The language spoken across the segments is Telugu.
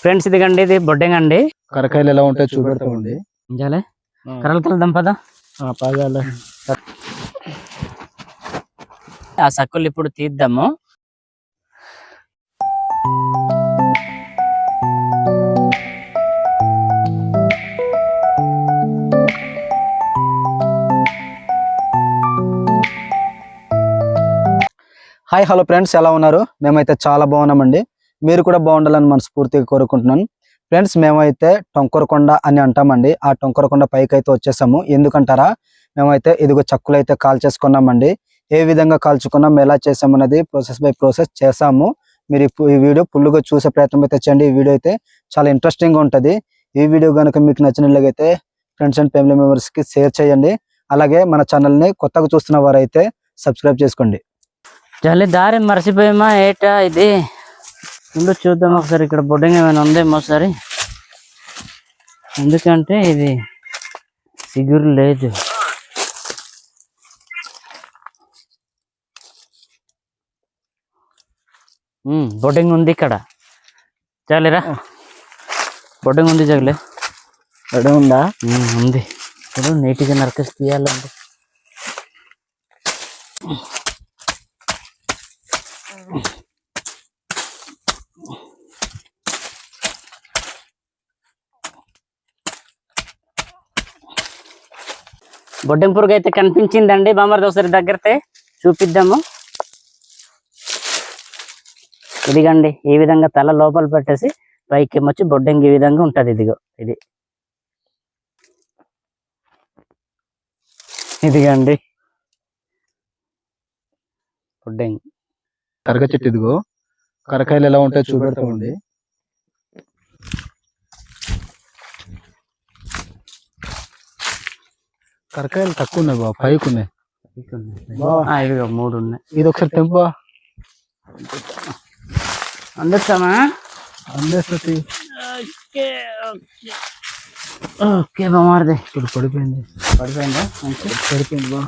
ఫ్రెండ్స్ ఇదిగండి ఇది బొడ్డెంగ్ అండి. కరకాయలు ఎలా ఉంటాయో చూపెడతామండి. జాలే కర్రలు కలుద్దాం పదా. పాదాలే. ఆ సక్కులు ఇప్పుడు తీద్దాము. హాయ్ హలో ఫ్రెండ్స్ ఎలా ఉన్నారు? మేమైతే చాలా బాగున్నామండి. మీరు కూడా బాగుండాలని మనస్ఫూర్తిగా కోరుకుంటున్నాను. ఫ్రెండ్స్ మేమైతే టొంకరకొండ అని అంటామండి. ఆ టొంకరకొండ పైకి అయితే వచ్చేసాము. ఎందుకంటారా? మేమైతే ఇదిగో చక్కులు అయితే కాల్ చేసుకున్నామండి. ఏ విధంగా కాల్చుకున్నాం ఎలా చేసామన్నది ప్రాసెస్ బై ప్రాసెస్ చేసాము. మీరు ఈ వీడియో ఫుల్గా చూసే ప్రయత్నం అయితే చేయండి. ఈ వీడియో అయితే చాలా ఇంట్రెస్టింగ్ ఉంటుంది. ఈ వీడియో కనుక మీకు నచ్చినట్లయితే ఫ్రెండ్స్ అండ్ ఫ్యామిలీ మెంబర్స్కి షేర్ చేయండి. అలాగే మన ఛానల్ని కొత్తగా చూస్తున్న వారైతే సబ్స్క్రైబ్ చేసుకోండి. జాలే దారి మర్చిపోయామా ఏటా ఇది? ముందు చూద్దాం ఒకసారి ఇక్కడ బొడ్డెంగ్ ఏమైనా ఉందేమో ఒకసారి. ఎందుకంటే ఇది సిగురు లేదు. బొడ్డెంగ్ ఉంది ఇక్కడ. చాలేరా బొడ్డెంగ్ ఉంది జగలే. రెడీ ఉందా? ఉంది. ఇప్పుడు నీట్గా నరకేసి తీయాలండి. బొడ్డెం పురుగు అయితే కనిపించిందండి బామర్ది ఒకసారి దగ్గరతే. చూపిద్దాము. ఇదిగండి ఈ విధంగా తల లోపల పెట్టేసి పైకి వచ్చి బొడ్డెంగ్ ఈ విధంగా ఉంటుంది ఇదిగో ఇది. ఇదిగండి. బొడ్డెంగ్. కరక చెట్టు ఇదిగో. కరకాయలు ఎలా ఉంటాయో చూపెడతామండి. కరకాయలు తక్కువ ఉన్నాయి బాబు పైకి ఉన్నాయి ఇదిగో మూడు ఉన్నాయి ఇది ఒకసారి తెంపా అందొచ్చామా అందేస్తుంది ఓకే బామారది ఇప్పుడు పడిపోయింది. పడిపోయిందా? మంచి పడిపోయింది బా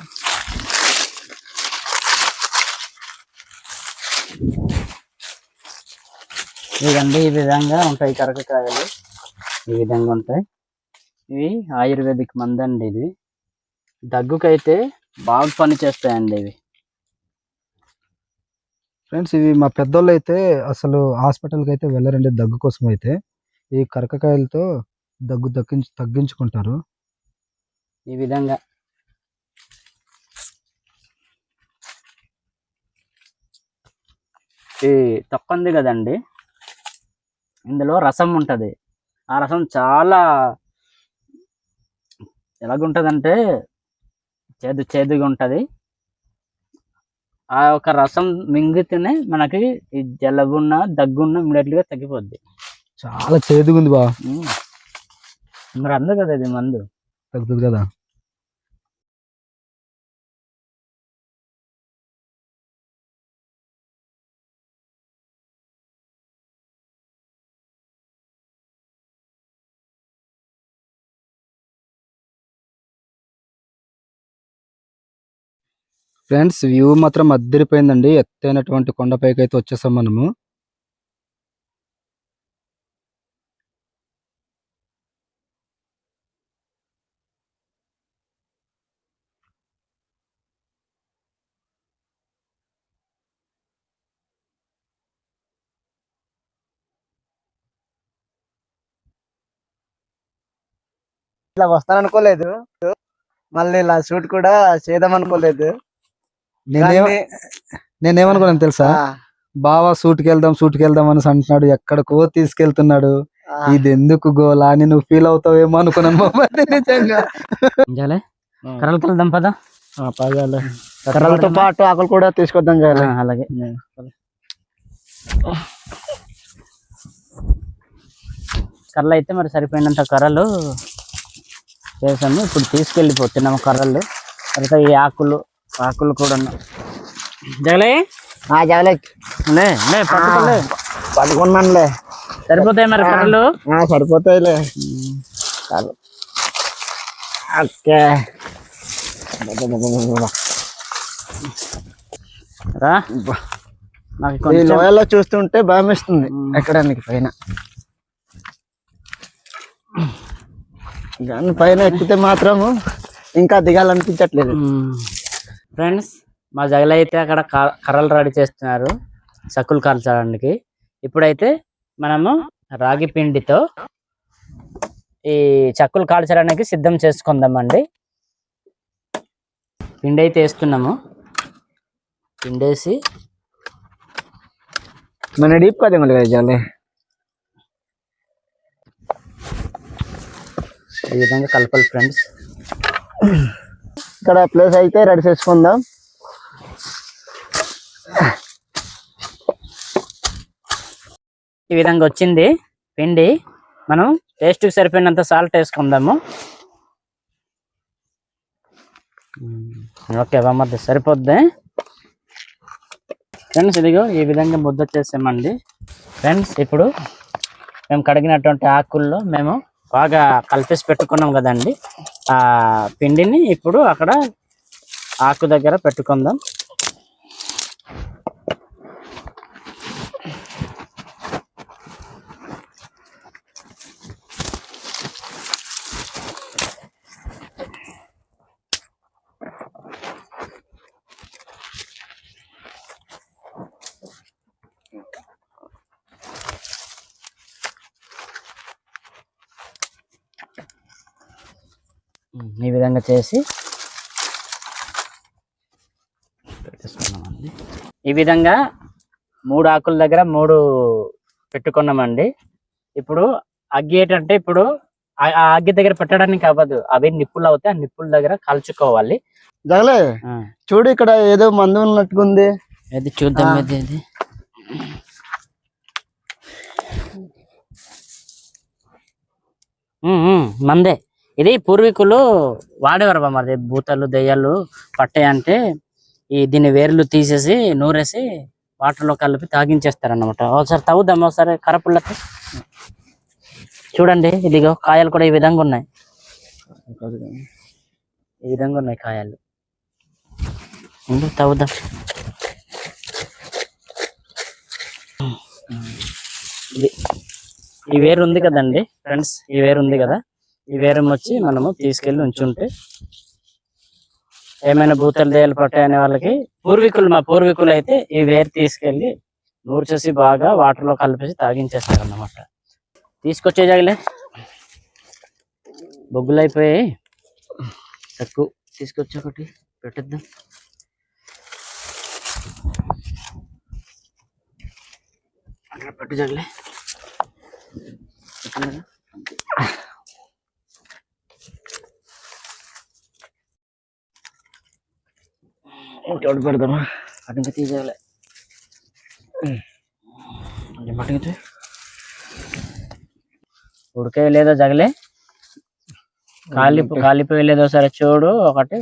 ఇదండి ఈ విధంగా ఉంటాయి కరకకాయలు. ఈ విధంగా ఉంటాయి. ఇవి ఆయుర్వేదిక్ మందు అండి ఇది. దగ్గుకైతే బాగా పని చేస్తాయండి ఇవి. ఫ్రెండ్స్ ఇవి మా పెద్దోళ్ళు అయితే అసలు హాస్పిటల్కి అయితే వెళ్ళరండి దగ్గు కోసం అయితే. ఈ కరకకాయలతో దగ్గు దక్కించి తగ్గించుకుంటారు. ఈ విధంగా. ఈ తొక్క ఉంది కదండి ఇందులో రసం ఉంటది. ఆ రసం చాలా ఎలాగుంటదంటే చేదు చేదుగా ఉంటది ఆ ఒక రసం మింగితేనే మనకి ఈ జలుబున్న దగ్గున్న ఇమ్మీడియట్గా తగ్గిపోద్ది. చాలా చేదుగా ఉంది బా. మరి అందు కదా ఇది మందు? తగ్గుతుంది కదా? ఫ్రెండ్స్ వ్యూ మాత్రం అద్దరిపోయిందండి. ఎత్తైనటువంటి కొండపైకి అయితే వచ్చేసాం మనము. ఇట్లా వస్తాను అనుకోలేదు మళ్ళీ ఇలా షూట్ కూడా చేద్దాం అనుకోలేదు నేనేమనుకున్నాను తెలుసా? బావా సూట్కి వెళ్దాం సూట్కి వెళ్దాం అని అంటున్నాడు. ఎక్కడికో తీసుకెళ్తున్నాడు. ఇది ఎందుకు గోలా అని నువ్వు ఫీల్ అవుతావేమో అనుకున్నాను నిజంగా. కలుద్దాం పదా. కర్రలతో పాటు ఆకులు కూడా తీసుకొద్దాం అలాగే. కర్రలు అయితే మరి సరిపోయినంత కర్రలు చేసాము ఇప్పుడు తీసుకెళ్ళిపోతున్నాము కర్రలు. తర్వాత ఈ ఆకులు ఆకులు కూడా. జగలే? ఆ జాలే లే లే పట్టుకోలే. పట్టుకున్నానులే. సరిపోతాయి మరి కర్రలు? ఆ, సరిపోతాయిలే. చాలు ఓకే ఈ కొంచెం లోయలో చూస్తుంటే భయం వేస్తుంది ఎక్కడానికి పైన. దాని పైన ఎక్కితే మాత్రము ఇంకా దిగాలనిపించట్లేదు. ఫ్రెండ్స్ మా జగలు అయితే అక్కడ కర్రలు రెడీ చేస్తున్నారు సక్కులు కాల్చడానికి. ఇప్పుడైతే మనము రాగి పిండితో ఈ చక్కులు కాల్చడానికి సిద్ధం చేసుకుందామండి. పిండి అయితే వేస్తున్నాము. పిండేసి మన డీప్ కదా జాలే ఈ విధంగా కలపాలి ఫ్రెండ్స్. ఇక్కడ ప్లేస్ అయితే రెడీ చేసుకుందాం. ఈ విధంగా వచ్చింది పిండి. మనం టేస్ట్కి సరిపోయినంత సాల్ట్ వేసుకుందాము. ఓకే బామ్మది సరిపోద్ది. ఫ్రెండ్స్ ఇదిగో ఈ విధంగా ముద్ద చేసామండి. ఫ్రెండ్స్ ఇప్పుడు మేము కడిగినటువంటి ఆకుల్లో మేము బాగా కలిపేసి పెట్టుకున్నాం కదండి. ఆ పిండిని ఇప్పుడు అక్కడ ఆకు దగ్గర పెట్టుకుందాం. ఈ విధంగా చేసి పెట్టేసుకున్నామండి ఈ విధంగా మూడు ఆకుల దగ్గర మూడు పెట్టుకున్నామండి. ఇప్పుడు అగ్గి ఏంటంటే ఇప్పుడు ఆ అగ్గి దగ్గర పెట్టడానికి అవ్వదు. అవి నిప్పులు అవుతాయి. ఆ నిప్పుల దగ్గర కాల్చుకోవాలి. జగలే చూడు ఇక్కడ ఏదో మందు ఉన్నట్టుకుంది ఇది చూద్దాం. ఇది ఉమ్, మందే. ఇది పూర్వీకులు వాడేవారు బా మరి భూతాలు దెయ్యాలు పట్టాయంటే ఈ దీని వేర్లు తీసేసి నూరేసి వాటర్లో కలిపి తాగించేస్తారు అన్నమాట ఒకసారి తవ్వుదాం ఒకసారి కరపుళ్ళకి చూడండి ఇదిగో కాయలు కూడా ఈ విధంగా ఉన్నాయి. ఈ విధంగా ఉన్నాయి కాయలు. ఉండు, తవ్వుదాం. ఇది ఈ వేరు ఉంది కదండి ఫ్రెండ్స్ ఈ వేరు ఉంది కదా? ఈ వేరం వచ్చి మనము తీసుకెళ్ళి ఉంచుంటే ఏమైనా భూతలు దయలు పట్టాయనే అనే వాళ్ళకి పూర్వీకులు మా పూర్వీకులు అయితే ఈ వేరు తీసుకెళ్ళి నూర్చేసి బాగా వాటర్లో కలిపేసి తాగించేస్తారు అన్నమాట తీసుకొచ్చే జాగలే. బొగ్గులు అయిపోయాయి తక్కువ. తీసుకొచ్చి ఒకటి పెట్టేద్దాం. అక్కడ పెట్టు జగలే. ఇంకోటి పెడదామా? అటు ఇంకా తీసేయాలి కొంచెం పట్టుకు ఉడకేయలేదో జగలే. కాలి కాలిపోయలేదో సరే చూడు ఒకటి.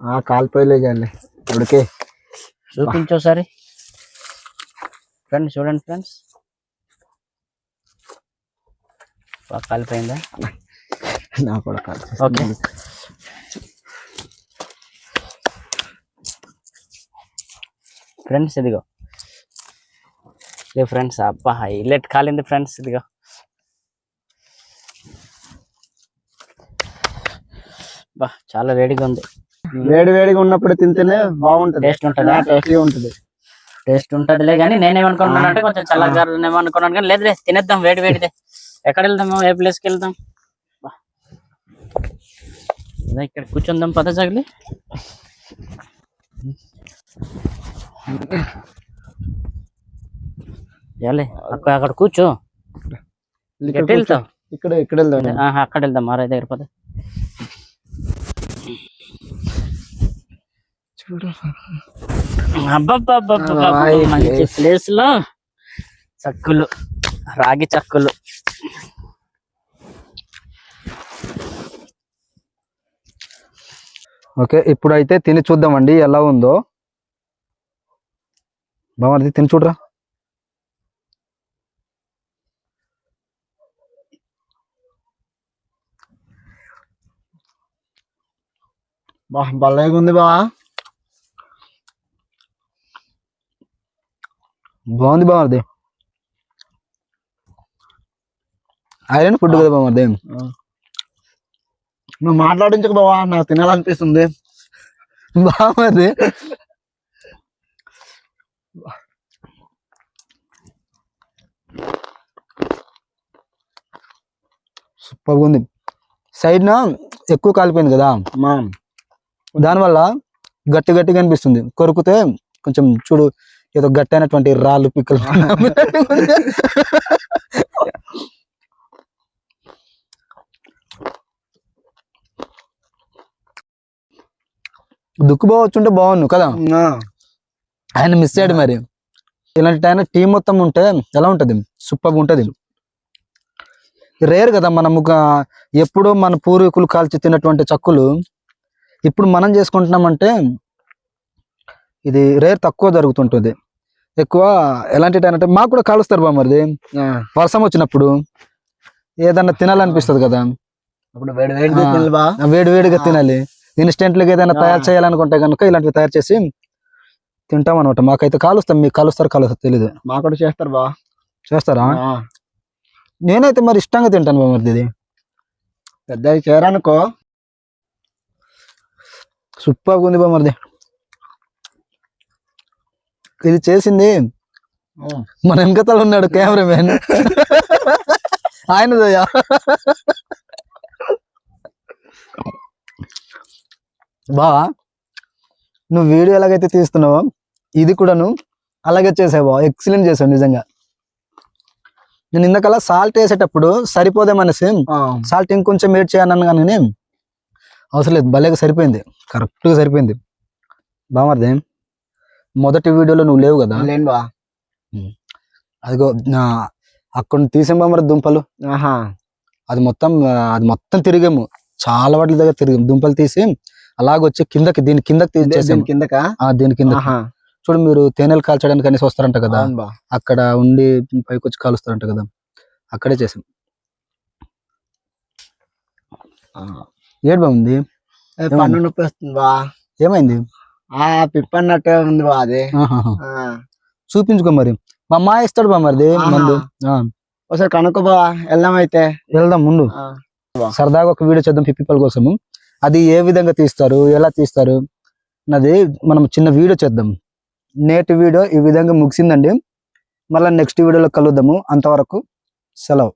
ఆ కాలిపోయలే జాలే ఉడికే. చూపించు ఒకసారి. ఫ్రెండ్స్ చూడండి ఫ్రెండ్స్ కాలిపోయిందా? నా కూడా కాలి ఓకే ఫ్రెండ్స్ ఇదిగో. ఇదిగో ఫ్రెండ్స్ అబ్బా హైలైట్ కాలింది ఫ్రెండ్స్ ఇదిగో. బా చాలా వేడిగా ఉంది. వేడి వేడిగా ఉన్నప్పుడు తింటేనే బాగుంటది. టేస్ట్ ఉంటుందా? టేస్టీ ఉంటది. టేస్ట్ ఉంటదిలే కానీ నేనేమనుకున్నాను అంటే కొంచెం చల్లగా ఏమనుకున్నాను కానీ లేదులే తినేద్దాం వేడి వేడిదే. ఎక్కడ వెళ్దాము ఏ ప్లేస్కి వెళ్దాం. ఇదా ఇక్కడ కూర్చుందాం పద జగలి. అక్కడ కూర్చో. ఇక్కడ వెళ్తావు? ఇక్కడ ఇక్కడ వెళ్దాం అక్కడ వెళ్దాం మారాయి దగ్గర పద. మంచి. ప్లేస్లో చక్కులు రాగి చక్కులు. ఓకే ఇప్పుడైతే తిని చూద్దామండి ఎలా ఉందో. బామర్ది తిని చూడరా. బా భలేగా ఉంది బా బాగుంది బామర్ది ఐరన్ ఫుడ్ కదా బామర్ది నువ్వు మాట్లాడించకు బావా నాకు తినాలనిపిస్తుంది. బామర్ది సూపర్ ఉంది సైడ్ నా ఎక్కువ కాలిపోయింది కదా? మా. దానివల్ల గట్టి గట్టిగా అనిపిస్తుంది. కొరుకుతే కొంచెం చూడు ఏదో గట్టి అయినటువంటి రాళ్ళు పిక్కలు. దుక్కు బాగొచ్చుంటే బాగుండు కదా? ఆయన మిస్ అయ్యాడు మరి. ఇలాంటి టైం టీం మొత్తం ఉంటే ఎలా ఉంటది? సూపర్ ఉంటది రేర్ కదా మనము ఎప్పుడో మన పూర్వీకులు కాల్చి తిన్నటువంటి చక్కులు. ఇప్పుడు మనం చేసుకుంటున్నామంటే ఇది రేర్ తక్కువ జరుగుతుంటుంది. ఎక్కువ ఎలాంటి టైం అంటే మాకు కూడా కాలుస్తారు బా మరిది. వర్షం వచ్చినప్పుడు ఏదన్నా తినాలనిపిస్తుంది కదా. వేడి వేడిగా. తినాలి ఇన్స్టెంట్గా ఏదైనా. తయారు చేయాలనుకుంటే కనుక ఇలాంటివి తయారు చేసి తింటాం అనమాట మాకైతే కాలుస్తాం మీకు కాలుస్తారు కాలుస్తారు తెలీదు. మా కూడా చేస్తారు బా. చేస్తారా. నేనైతే మరి ఇష్టంగా తింటాను బా మరిది ఇది. పెద్దవి చేయరనుకో సూపర్ ఉంది బా మరిది. ఇది చేసింది మన వెనకతలు ఉన్నాడు కెమెరామెన్ ఆయనదయ్యా బా నువ్వు వీడియో ఎలాగైతే తీస్తున్నావో ఇది కూడాను అలాగే చేసావు ఎక్సలెంట్ చేసావు నిజంగా. నేను ఇందాకలా సాల్ట్ వేసేటప్పుడు సరిపోదేమనేసి ఆ. సాల్ట్ ఇంకొంచెం వేట్ చేయను కానీ అవసరం లేదు. భలేగా సరిపోయింది. కరెక్ట్గా సరిపోయింది. బామర్ది మొదటి వీడియోలో నువ్వు లేవు కదా? అదిగో నా అక్కడ తీసాం బామర్ది దుంపలు. ఆహా. అది మొత్తం అది మొత్తం తిరిగాము. చాలా వాటి దగ్గర తిరిగాము దుంపలు తీసి అలాగొచ్చి కిందకి దీని కిందకి తీసేసాము. కిందక? దీని కింద. చూడు మీరు తేనెలు కాల్చడానికి అనేసి వస్తారంట కదా. అక్కడ ఉండి పైకి వచ్చి కాలుస్తారంట కదా. అక్కడే చేసాం ఏడు బాగుంది పన్ను నొప్పి వస్తుంది బా. ఏమైంది? ఆ పిప్పన్నట్టే ఉంది బా అది. చూపించుకో మరి. మా అమ్మ ఇస్తాడు బా మరిది. మందు. ఒకసారి కనుక్కో బా. వెళ్దాం అయితే. వెళ్దాం ముందు. సరదాగా ఒక వీడియో చేద్దాం పిప్పిపల్ కోసము. అది ఏ విధంగా తీస్తారు? ఎలా తీస్తారు? అన్నది మనం చిన్న వీడియో చేద్దాం. నేటి వీడియో ఈ విధంగా ముగిసిందండి. మళ్ళీ నెక్స్ట్ వీడియోలో కలుద్దాము. అంతవరకు సెలవు.